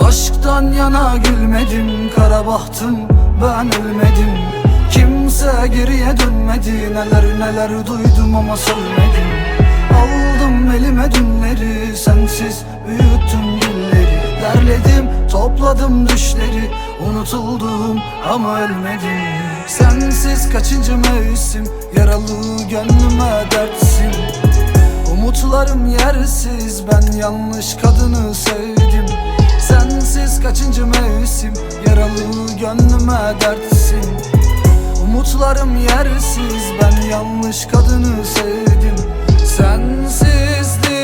Aşktan yana gülmedim Kara bahtım ben ölmedim. Kimse geriye dönmedi Neler neler duydum ama söylemedim Aldım elime dünleri Sensiz büyüttüm gülleri. Derledim topladım düşleri Unutuldum ama ölmedim. Sensiz kaçıncı mevsim Yaralı gönlüme dertsin. Umutlarım yersiz Ben yanlış kadını sevdim kaçıncı mevsim? Yaralı gönlüme dertsin. Umutlarım yersiz Ben yanlış kadını sevdim. Sensizdim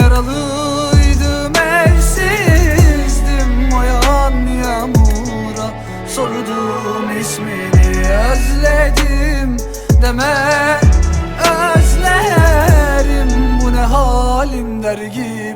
Yaralıydım Evsizdim. O yağan yağmura Sordum ismini Özledim Deme Özlerim. Bu ne halim der gibi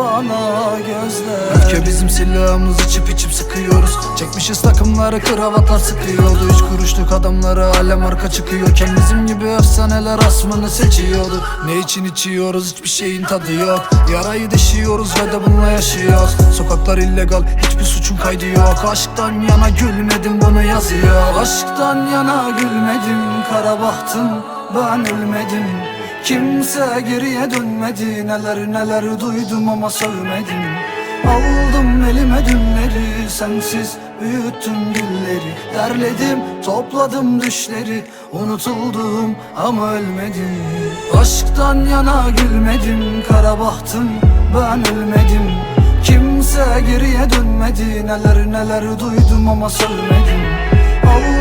Bana gözler. Öfke bizim silahımız içip içip sıkıyoruz. Çekmişiz takımları kravatlar sıkıyordu. Üç kuruşluk adamlara alem arka çıkıyorken Bizim gibi efsaneler asmını seçiyordu. Ne için içiyoruz? Hiçbir şeyin tadı yok. Yarayı deşiyoruz ve de bununla yaşıyoruz. Sokaklar illegal hiçbir suçun kaydı yok. Aşktan yana gülmedim bunu yazıyor. Aşktan yana gülmedim Kara bahtım ben ölmedim Kimse geriye dönmedi. Neler neler duydum ama söylemedim Aldım elime dünleri Sensiz büyüttüm gülleri Derledim topladım düşleri. Unutuldum ama ölmedim. Aşktan yana gülmedim Kara bahtım ben ölmedim. Kimse geriye dönmedi. Neler neler duydum ama söylemedim Aldım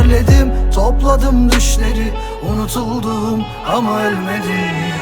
Derledim topladım düşleri Unutuldum ama ölmedim